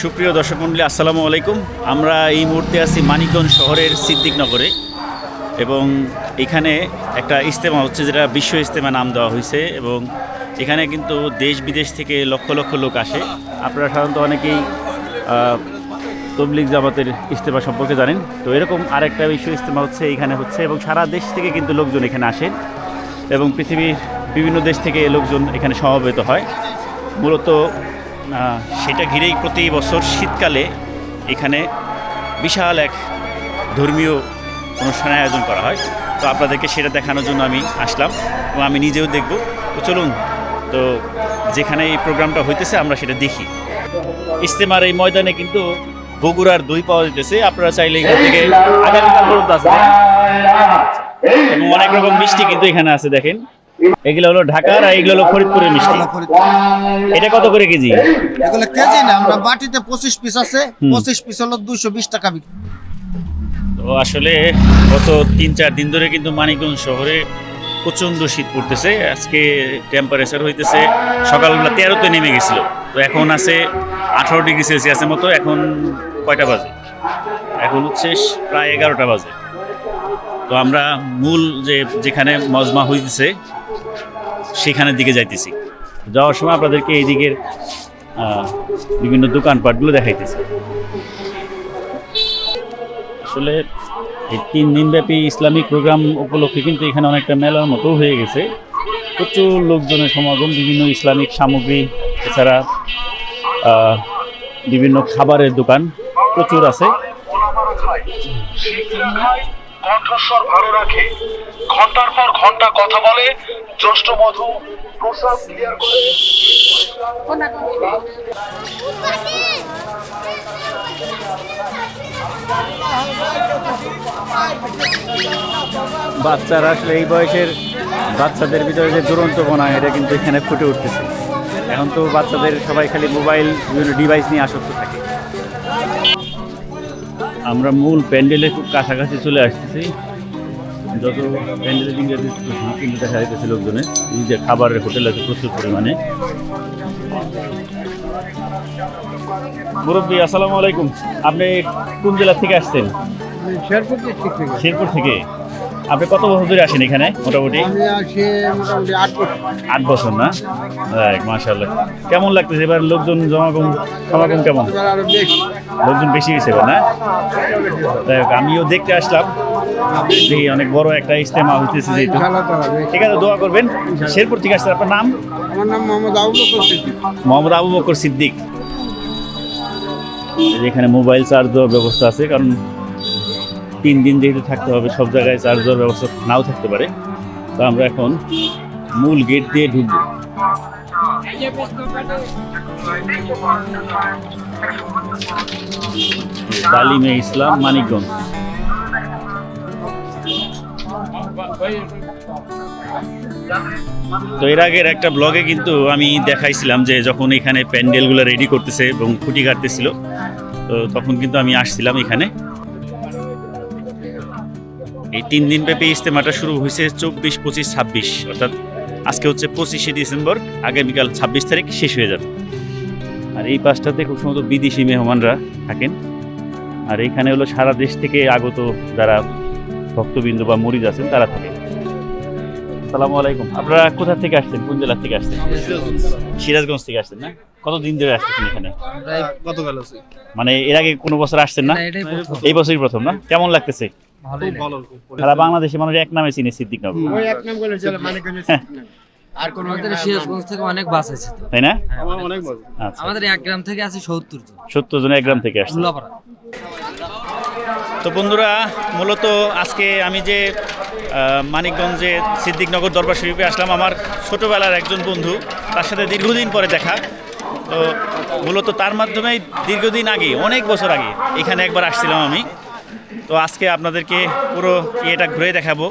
সুপ্রিয় দর্শক মণ্ডলী আসসালামু আলাইকুম। আমরা এই মুহূর্তে আছি মানিকগঞ্জ শহরের সিদ্দিকনগরে। এবং এখানে একটা ইজতেমা হচ্ছে যেটা বিশ্ব ইজতেমা নাম দেওয়া হয়েছে এবং এখানে কিন্তু দেশ বিদেশ থেকে লক্ষ লক্ষ লোক আসে। আপনারা সাধারণত অনেকেই আহ, তবলিগ জামাতের ইজতেমা সম্পর্কে জানেন। তো এরকম আরেকটা বিশ্ব ইজতেমা হচ্ছে এখানে হচ্ছে এবং সারা দেশ থেকে কিন্তু লোকজন এখানে আসেন এবং পৃথিবীর বিভিন্ন দেশ থেকে লোকজন এখানে সমবেত হয়। মূলত সেটা ঘিরেই প্রতি বছর শীতকালে এখানে বিশাল এক ধর্মীয় অনুষ্ঠানের আয়োজন করা হয়। তো আপনাদেরকে সেটা দেখানোর জন্য আমি আসলাম এবং আমি নিজেও দেখব। তো চলুন তো যেখানে এই প্রোগ্রামটা হইতেছে আমরা সেটা দেখি। ইস্তেমার এই ময়দানে কিন্তু বগুড়ার দই পাওয়া যেতেছে আপনারা চাইলে এখান থেকে আগামীকাল পর্যন্ত আসবেন এবং অনেক রকম মিষ্টি কিন্তু এখানে আছে দেখেন। এগুলো হলো ঢাকার আর এগুলো হলো ফরিদপুরের মিষ্টি। এটা কত করে কেজি? এগুলো কেজি না আমরা বাটিতে পঁচিশ পিস আছে। পঁচিশ পিস হলো দুইশো বিশ টাকা বিক্রি। আসলে গত তিন, চার দিন ধরে কিন্তু মানিকগঞ্জ শহরে প্রচণ্ড শীত পড়তেছে। আজকে টেম্পারেচার হইতেছে সকালবেলা তেরোতে নেমে গেছিল। তো এখন আছে আঠারো ডিগ্রি সেলসিয়াসের মতো, এখন কয়টা বাজে? এখন হচ্ছে প্রায় এগারোটা বাজে। তো আমরা মূল যে, যেখানে মজমা হইতেছে, সেখানের দিকে যাইতেছি। যাওয়ার সময় আপনাদেরকে এই দিকের বিভিন্ন দোকানপাটগুলো দেখাইতেছি। আসলে এই তিন দিনব্যাপী ইসলামিক প্রোগ্রাম উপলক্ষে কিন্তু এখানে অনেকটা মেলার মতো হয়ে গেছে। প্রচুর লোকজনের সমাগম বিভিন্ন ইসলামিক সামগ্রী এছাড়া বিভিন্ন খাবারের দোকান প্রচুর আছে। কণ্ঠস্বর ভালো রাখে। ঘণ্টার পর ঘণ্টা কথা বলে। জ্যৈষ্ঠ মধু প্রসাদ ক্লিয়ার করে। বাচ্চারা আসলে এই বয়সের বাচ্চাদের ভিতরে যে দুরন্তপনা এটা কিন্তু এখানে ফুটে উঠতেছে। এখন তো বাচ্চাদের সবাই খালি মোবাইল বিভিন্ন ডিভাইস নিয়ে আসক্ত থাকে। আমরা মূল প্যান্ডেলের খুব কাছাকাছি চলে আসতেছি। যত প্যান্ডেলের যাচ্ছে, কিন্তু দেখা যাইতেছে লোকজনের এই যে খাবারের হোটেল আছে প্রচুর পরিমাণে। মুরব্বী আসসালামু আলাইকুম। আপনি কোন জেলা থেকে আসছেন? শেরপুর ডিস্ট্রিক্ট থেকে। শেরপুর থেকে? আপনি কত বছর ধরে আসেন এখানে মোটামুটি? আমি আসি মোটামুটি আট বছর। আট বছর না? মাশাআল্লাহ। কেমন লাগতেছে এবার লোকজন জমাগম সমাগম কেমন? লোকজন বেশি হয়েছে এবার না? যাই হোক, আমিও দেখতে আসলাম। দেখি অনেক বড় একটা ইস্তেমা হইতেছে যেহেতু। ঠিক আছে দোয়া করবেন। শেরপুর থেকে আসছেন আপনার নাম? আমার নাম মোহাম্মদ আবু বকর সিদ্দিক। মোহাম্মদ আবু বকর সিদ্দিক। এখানে মোবাইল চার্জ দেওয়ার ব্যবস্থা আছে কারণ তিন দিন যেহেতু থাকতে হবে, সব জায়গায় চার্জ দেওয়ার ব্যবস্থা নাও থাকতে পারে। তো আমরা এখন মূল গেট দিয়ে ঢুকবো। তালিমে ইসলাম, মানিকগঞ্জ। তো এর আগের একটা ব্লগে কিন্তু আমি দেখাইছিলাম যে যখন এখানে প্যান্ডেলগুলো রেডি করতেছে এবং খুঁটি কাটতেছিল, তো তখন কিন্তু আমি আসছিলাম এখানে। এই তিন দিন ব্যাপী ইস্তেমাটা শুরু হয়েছে চব্বিশ পঁচিশ ছাব্বিশ। অর্থাৎ আজকে হচ্ছে পঁচিশে ডিসেম্বর আগামীকাল ছাব্বিশ তারিখ শেষ হয়ে যাবে। আর এই পাশটাতে খুব সম্ভবত বিদেশি মেহমানরা থাকেন। আর এইখানে হলো সারা দেশ থেকে আগত যারা ভক্তবৃন্দ বা মরিদ আছেন তারা থাকে আসসালামু আলাইকুম। আপনারা কোথা থেকে আসছেন? কোন জেলা থেকে আসছেন? সিরাজগঞ্জ থেকে আসছেন না? কতদিন ধরে আসতেছেন এখানে? মানে এর আগে কোনো বছর আসছেন না? এই বছরই প্রথম না? কেমন লাগতেছে। সারা বাংলাদেশে মানুষ এক নামে চিনে সিদ্দিক নগর। ওই এক নাম করে চলে মানিকগঞ্জ আর কোন সিরাজগঞ্জ থেকে অনেক বাস আছে তাই না? হ্যাঁ, অনেক অনেক বাস। আচ্ছা। আমাদের এক গ্রাম থেকে আছে সত্তর জন। সত্তর জন এক গ্রাম থেকে আসছে। তো বন্ধুরা মূলত আজকে আমি যে আহ, মানিকগঞ্জে সিদ্দিকনগর দরবার শরীফে আসলাম আমার ছোটোবেলার একজন বন্ধু। তার সাথে দীর্ঘদিন পরে দেখা। তো মূলত তার মাধ্যমেই দীর্ঘদিন আগে অনেক বছর আগে এখানে একবার আসছিলাম আমি। তো আজকে আপনাদেরকে পুরো ইয়েটা ঘুরে দেখাবো।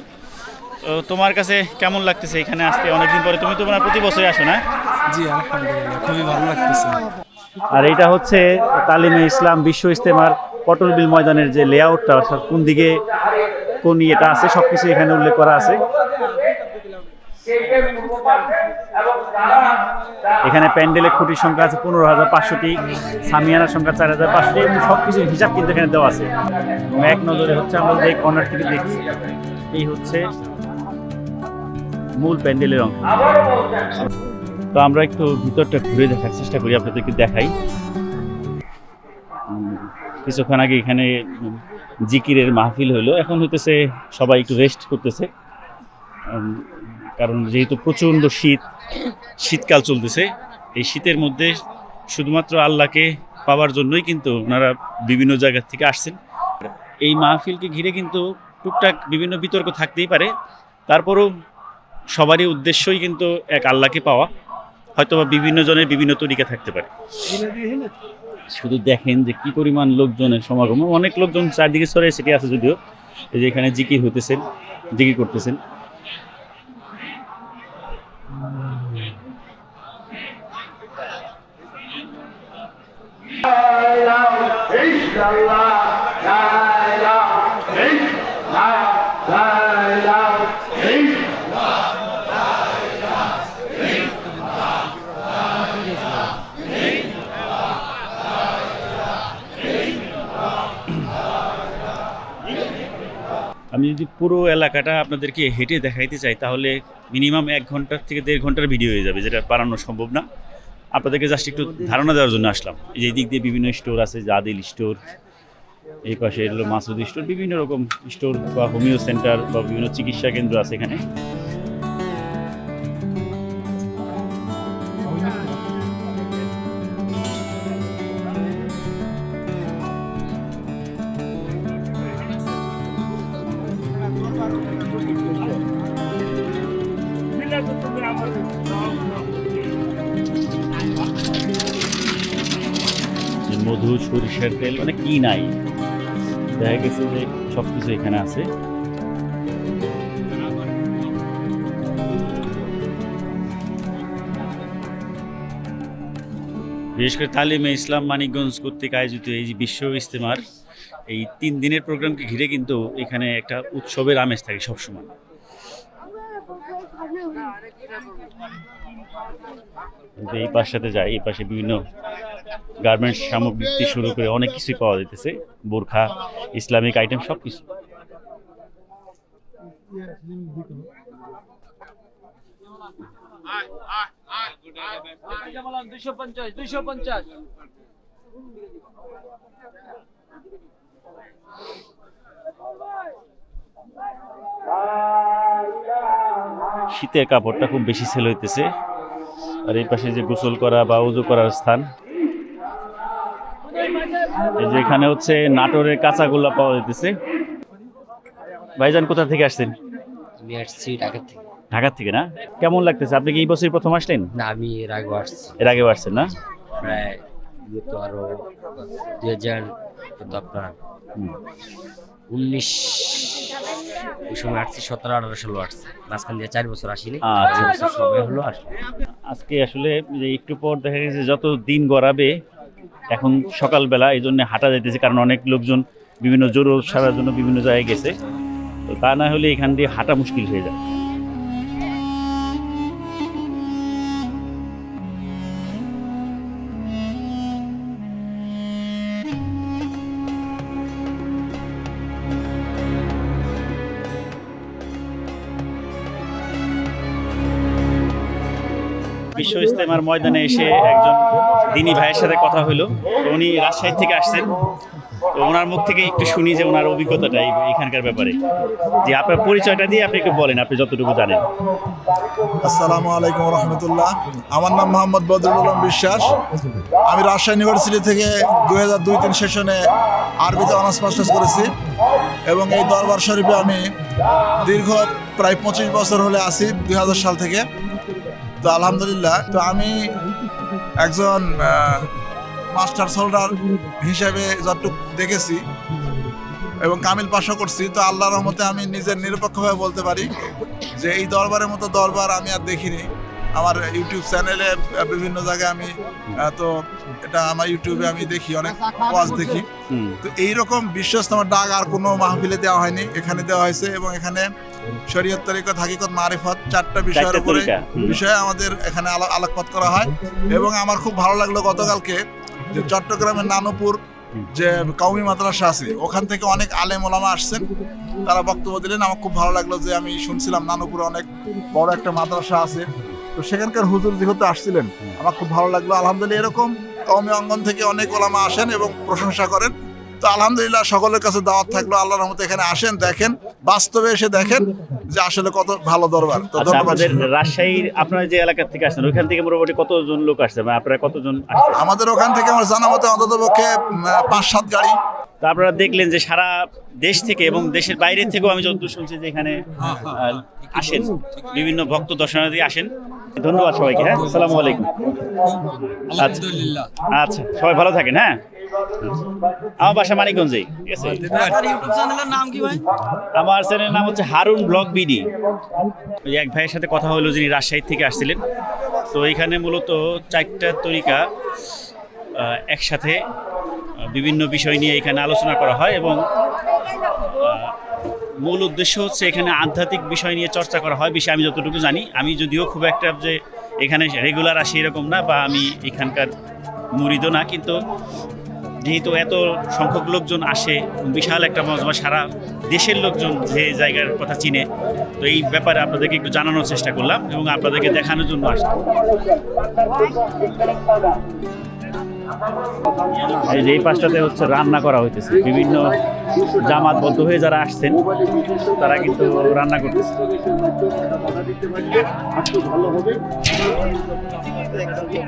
তো তোমার কাছে কেমন লাগতেছে এখানে আজকে? অনেকদিন পরে তুমি তো মানে প্রতি বছরই আসো না? জি আলহামদুলিল্লাহ খুবই ভালো লাগতেছে। আর এটা হচ্ছে তালিমে ইসলাম বিশ্ব ইস্তেমার পটল বিল ময়দানের যে লেআউটটা অর্থাৎ কোন দিকে কোন ইয়েটা আছে সব কিছু এখানে উল্লেখ করা আছে। এখানে প্যান্ডেলের খুঁটির সংখ্যা আছে পনেরো হাজার পাঁচশোটি সামিয়ানার সংখ্যা চার হাজার পাঁচশোটি এবং সব কিছুর হিসাব কিন্তু এখানে দেওয়া আছে। এবং এক নজরে হচ্ছে আমরা যে কর্নার থেকে দেখছি এই হচ্ছে মূল প্যান্ডেলের অংশ। তো আমরা একটু ভিতরটা ঘুরে দেখার চেষ্টা করি আপনাদেরকে দেখাই। কিছুক্ষণ আগে এখানে জিকিরের মাহফিল হলো এখন হইতেছে সবাই একটু রেস্ট করতেছে। কারণ যেহেতু প্রচণ্ড শীত, শীতকাল চলতেছে, এই শীতের মধ্যে শুধুমাত্র আল্লাহকে পাওয়ার জন্যই কিন্তু ওনারা বিভিন্ন জায়গা থেকে আসছেন। এই মাহফিলকে ঘিরে কিন্তু টুকটাক বিভিন্ন বিতর্ক থাকতেই পারে। তারপরও সবারই উদ্দেশ্যই কিন্তু এক আল্লাহকে পাওয়া, হয়তোবা বিভিন্ন জনের বিভিন্ন তরিকা থাকতে পারে। শুধু দেখেন যে কি পরিমাণ লোকজনের সমাগম, অনেক লোকজন চারদিকে সরে সেটি আছে যদিও যে এখানে জিকির হইতেছেন, জিকির করতেছেন। আমি যদি পুরো এলাকাটা আপনাদেরকে হেঁটে দেখাইতে চাই, তাহলে মিনিমাম এক ঘণ্টার থেকে দেড় ঘণ্টার ভিডিও হয়ে যাবে, যেটা বানানো সম্ভব না। আপনাদেরকে জাস্ট একটু ধারণা দেওয়ার জন্য আসলাম। এই দিক দিয়ে বিভিন্ন স্টোর আছে, জাদিল স্টোর এই পাশে হলো মাসুদ স্টোর বিভিন্ন রকম স্টোর বা হোমিও সেন্টার বা বিভিন্ন চিকিৎসা কেন্দ্র আছে এখানে। মধু, সরিষার তেল মানে কি নাই। দেখা গেছে যে সব কিছু এখানে আছে। বিশেষ করে তালিমে ইসলাম মানিকগঞ্জ কর্তৃক আয়োজিত এই যে বিশ্ব ইস্তেমার এই তিন দিনের প্রোগ্রামকে ঘিরে কিন্তু এখানে একটা উৎসবের আমেজ থাকে সবসময়। এই পাশটাতে যাই, এই পাশে বিভিন্ন গার্মেন্টস সামগ্রী শুরু করে অনেক কিছুই পাওয়া যেতেছে বোরখা, ইসলামিক আইটেম সব কিছু। শীতের কাপড়টা খুব বেশি সেল হইতেছে। আর এই পাশে যে গোসল করা বা উজু করার স্থান এই যে এখানে হচ্ছে নাটোরের কাঁচাগোল্লা পাওয়া যেতেছে ভাইজান কোথা থেকে আসছেন? আমি আসছি ঢাকা থেকে। ঢাকা থেকে না? কেমন লাগতেছে? আপনি কি এই বছর প্রথম আসলেন? না আমি এর আগে আসছি। এর আগে আসছেন না? প্রায় ইয়ে তো আরও দুই হাজার আপনার উনিশ ওই সময় আসছি সতেরো আঠারো ষোলো আসছি। মাঝখান দিয়ে চার বছর আসিনি। আচ্ছা। সময় হলো আসলে আজকে আসলে একটু পর দেখা গেছে যত দিন গড়াবে এখন সকালবেলা এই জন্য হাঁটা যাইতেছে, কারণ অনেক লোকজন বিভিন্ন জোর সারার জন্য বিভিন্ন জায়গায় গেছে। তো তা না হলে এখান দিয়ে হাঁটা মুশকিল হয়ে যায়। বিশ্ব ইস্তেমার ময়দানে এসে একজন দিনী ভাইয়ের সাথে কথা হলো। তো উনি রাজশাহী থেকে আসছেন। তো ওনার মুখ থেকে একটু শুনি যে ওনার অভিজ্ঞতাটা এখানকার ব্যাপারে। যে আপনার পরিচয়টা দিয়ে আপনি একটু বলেন, আপনি যতটুকু জানেন। আসসালামু আলাইকুম রহমতুল্লাহ। আমার নাম মোহাম্মদ বদরুল আলম বিশ্বাস। আমি রাজশাহী ইউনিভার্সিটি থেকে দুই হাজার দুই তিন সেশনে আরবিতে অনার্স মাস্টার্স করেছি এবং এই দরবার শরীফে আমি দীর্ঘ প্রায় পঁচিশ বছর হলে আসি দুই হাজার সাল থেকে। তো আলহামদুলিল্লাহ, তো আমি একজন মাস্টার সোল্ডার হিসেবে যতটুকু দেখেছি এবং কামিল পাশও করছি, তো আল্লাহর রহমতে আমি নিজের নিরপেক্ষভাবে বলতে পারি যে এই দরবারের মতো দরবার আমি আর দেখিনি। আমার ইউটিউব চ্যানেলে বিভিন্ন জায়গায় আমি তো এটা আমার ইউটিউবে আমি দেখি অনেক ওয়াজ দেখি। তো এইরকম বিশ্বস্তমার ডাক আর কোনো মাহফিলে দেওয়া হয়নি। এখানে দেওয়া হয়েছে এবং এখানে শরীয়ত তরিকত হাকিকত মারিফত চারটা বিষয়ের উপরে বিষয়ে আমাদের এখানে আলো- আলোকপাত করা হয়। এবং আমার খুব ভালো লাগল গতকালকে যে চট্টগ্রামের নানুপুর যে কৌমি মাদ্রাসা আছে ওখান থেকে অনেক আলেম ওলামা আসছেন। তারা বক্তব্য দিলেন। আমার খুব ভালো লাগল যে আমি শুনছিলাম নানুপুরে অনেক বড় একটা মাদ্রাসা আছে। তো সেখানকার হুজুর যেহেতু আসছিলেন আমার খুব ভালো লাগল। আলহামদুলিল্লাহ এরকম কৌমি অঙ্গন থেকে অনেক ওলামা আসেন এবং প্রশংসা করেন। তো আলহামদুলিল্লাহ সকলের কাছে দাওয়াত থাকল আল্লাহ রহমতে এখানে আসেন দেখেন বাস্তবে এসে দেখেন যে আসলে কত ভালো দরবার। তো আচ্ছা ধন্যবাদ। রাজশাহীর আপনারা যে এলাকা থেকে আসছেন ওইখান থেকে মোটামুটি কতজন লোক আসছে? বা আপনারা কতজন আমাদের ওখান থেকে আমার জানা মতে অন্তত পক্ষে পাঁচ সাত গাড়ি। তো আপনারা দেখলেন যে সারা দেশ থেকে এবং দেশের বাইরে থেকেও আমি যতদূর শুনছি যে এখানে আহ, আসেন। বিভিন্ন ভক্ত দর্শনার্থী আসেন। ধন্যবাদ সবাইকে হ্যাঁ? আসসালামু আলাইকুম। আচ্ছা আচ্ছা। সবাই ভালো থাকেন হ্যাঁ? আমার বাসা মানিকগঞ্জে ঠিক আছে? আমার চ্যানেলের নাম হচ্ছে হারুন ব্লগ বিডি। ওই এক ভাইয়ের সাথে কথা হলো যিনি রাজশাহী থেকে আসছিলেন। তো এখানে মূলত চারটা তরিকা একসাথে বিভিন্ন বিষয় নিয়ে এখানে আলোচনা করা হয় এবং মূল উদ্দেশ্য হচ্ছে এখানে আধ্যাত্মিক বিষয় নিয়ে চর্চা করা হয় বিষয়ে আমি যতটুকু জানি। আমি যদিও খুব একটা যে এখানে রেগুলার আসি এরকম না বা আমি এখানকার মুরিদও না, কিন্তু যেহেতু এত সংখ্যক লোকজন আসে, বিশাল একটা মজমা সারা দেশের লোকজন যে জায়গার কথা চিনে, তো এই ব্যাপারে আপনাদেরকে একটু জানানোর চেষ্টা করলাম এবং আপনাদেরকে দেখানোর জন্য আসলাম। এই যে এই পাশটাতে হচ্ছে রান্না করা হইতেছে। বিভিন্ন জামাতবদ্ধ হয়ে যারা আসছেন তারা কিন্তু রান্না করতেছে।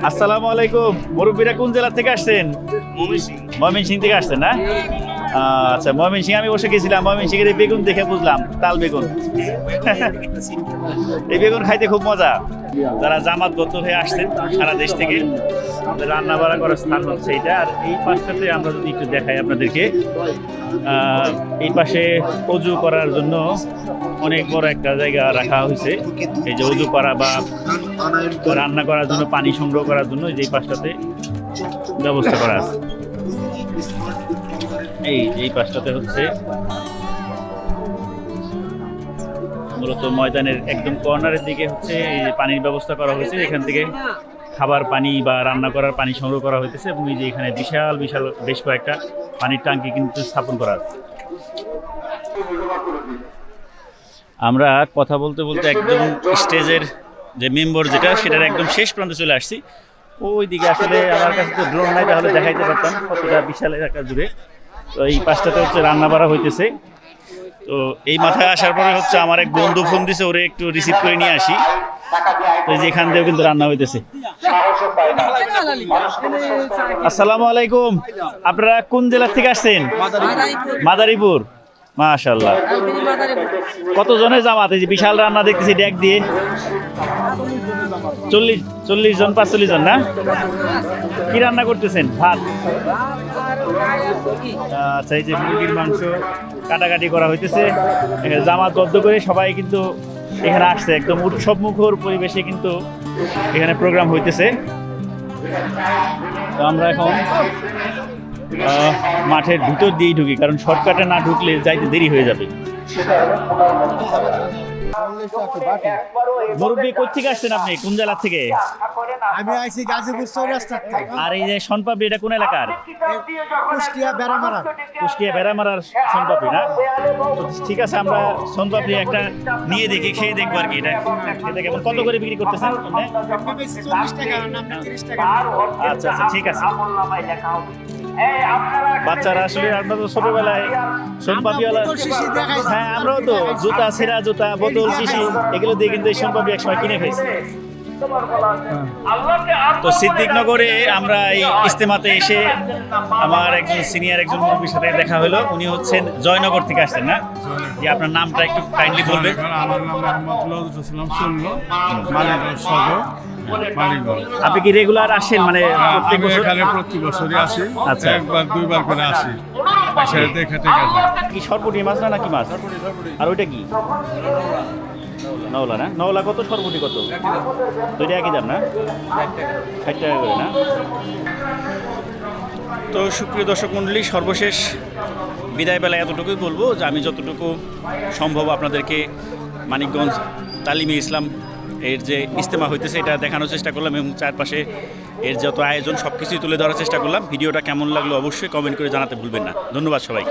আসসালামু আলাইকুম। মুরব্বীরা কোন জেলা থেকে আসছেন? ময়মনসিং থেকে আসছেন না? আচ্ছা ময়মনসিং আমি বসে গেছিলাম ময়মনসিং এর বেগুন দেখে বুঝলাম, তাল বেগুন। এই বেগুন খাইতে খুব মজা। যারা জামাতবদ্ধ হয়ে আসছেন সারা দেশ থেকে আমাদের রান্না বাড়া করার স্থান হচ্ছে এটা আর এই পাশটাতে আমরা যদি একটু দেখাই আপনাদেরকে এই পাশে অজু করার জন্য অনেক বড় একটা জায়গা রাখা হয়েছে। এই যে অজু করা বা রান্না করার জন্য, পানি সংগ্রহ করার জন্য যে পাশটাতে ব্যবস্থা করা আছে। এই এই পাশটাতে হচ্ছে। মূলত ময়দানের একদম কর্নারের দিকে হচ্ছে এই যে পানির ব্যবস্থা করা হয়েছে। এখান থেকে খাবার, পানি বা রান্না করার পানি সংগ্রহ করা হইতেছে এবং এই যে এখানে বিশাল বিশাল বেশ কয়েকটা পানির ট্যাঙ্কি কিন্তু স্থাপন করা আছে। আমরা কথা বলতে বলতে একদম স্টেজের যে মেম্বার যেটা, সেটার একদম শেষ প্রান্তে চলে আসছি। ওই দিকে আসলে আমার কাছে তো ড্রোন নাই, তাহলে দেখাইতে পারতাম কতটা বিশাল এলাকা জুড়ে। তো এই পাশটাতে হচ্ছে রান্না বাড়া হইতেছে। তো এই মাথায় আসার পরে হচ্ছে আমার এক বন্ধু ফোন দিছে ওরে একটু রিসিভ করে নিয়ে আসি। তো এই যে এখান থেকেও কিন্তু রান্না হইতেছে। আসসালামু আলাইকুম। আপনারা কোন জেলা থেকে আসছেন? মাদারীপুর। মাশাল্লাহ কত জনের জামাত? এই যে বিশাল রান্না দেখতেছি ডেক দিয়ে। চল্লিশ চল্লিশ জন পাঁচচল্লিশ জন না? কি রান্না করতেছেন? ভাত। আচ্ছা এই যে মুরগির মাংস কাটাকাটি করা হইতেছে জামাত বদ্ধ করে সবাই কিন্তু এখানে আসছে। একদম উৎসব মুখর পরিবেশে কিন্তু এখানে প্রোগ্রাম হইতেছে। তো আমরা এখন মাঠের ভিতর দিয়েই ঢুকি, কারণ শর্টকাটে না ঢুকলে যাইতে দেরি হয়ে যাবে। মুরব্বী কোথেকে আসছেন আপনি? কোন জেলা থেকে? আমি আইছি গাজীপুর চৌরাস্তার থেকে। আর এই যে সনপাপড়ি এটা কোন এলাকার? কুষ্টিয়া বেড়ামারা। কুষ্টিয়া বেড়ামারার সনপাপড়ি না? তো ঠিক আছে আমরা সনপাপড়ি একটা নিয়ে দেখি খেয়ে দেখব আর কি এটা। খেতে কেমন কত করে বিক্রি করতেছেন? আচ্ছা আচ্ছা ঠিক আছে। বাচ্চারা আসলে আমরা তো ছোটবেলায় সোনপাপিওয়ালা হ্যাঁ আমরাও তো জুতা ছেঁড়া জুতা বোতল শিশি এগুলো দিয়ে কিন্তু এই সোনপাপি একসময় কিনে খাইছি। তো সিদ্দিকনগরে আমরা এই ইস্তেমাতে এসে আমার একজন সিনিয়র একজন মুরব্বীর সাথে দেখা হলো। উনি হচ্ছেন জয়নগর থেকে আসছেন না? যে আপনার নামটা একটু কাইন্ডলি বলবেন। আমার নাম মোহাম্মদ সদর। আপনি কি রেগুলার আসেন মানে প্রত্যেক বছর? এখানে প্রতি বছরই আসি। আচ্ছা। একবার দুইবার করে আসি। দেখে টেকে কি সরপুটি মাছ না নাকি মাছ? আর ওইটা কি? নওলা না? নওলা কত সরপুটি কত? দুইটা একই দাম না? ষাট টাকা। করে না? তো সুপ্রিয় দর্শক মণ্ডলী সর্বশেষ বিদায় বেলায় এতটুকুই বলব যে আমি যতটুকু সম্ভব আপনাদেরকে মানিকগঞ্জ তালিমে ইসলাম এর যে ইস্তেমা হইতেছে, এটা দেখানোর চেষ্টা করলাম এবং চারপাশে এর যত আয়োজন সব কিছুই তুলে ধরার চেষ্টা করলাম। ভিডিওটা কেমন লাগল অবশ্যই কমেন্ট করে জানাতে ভুলবেন না। ধন্যবাদ সবাই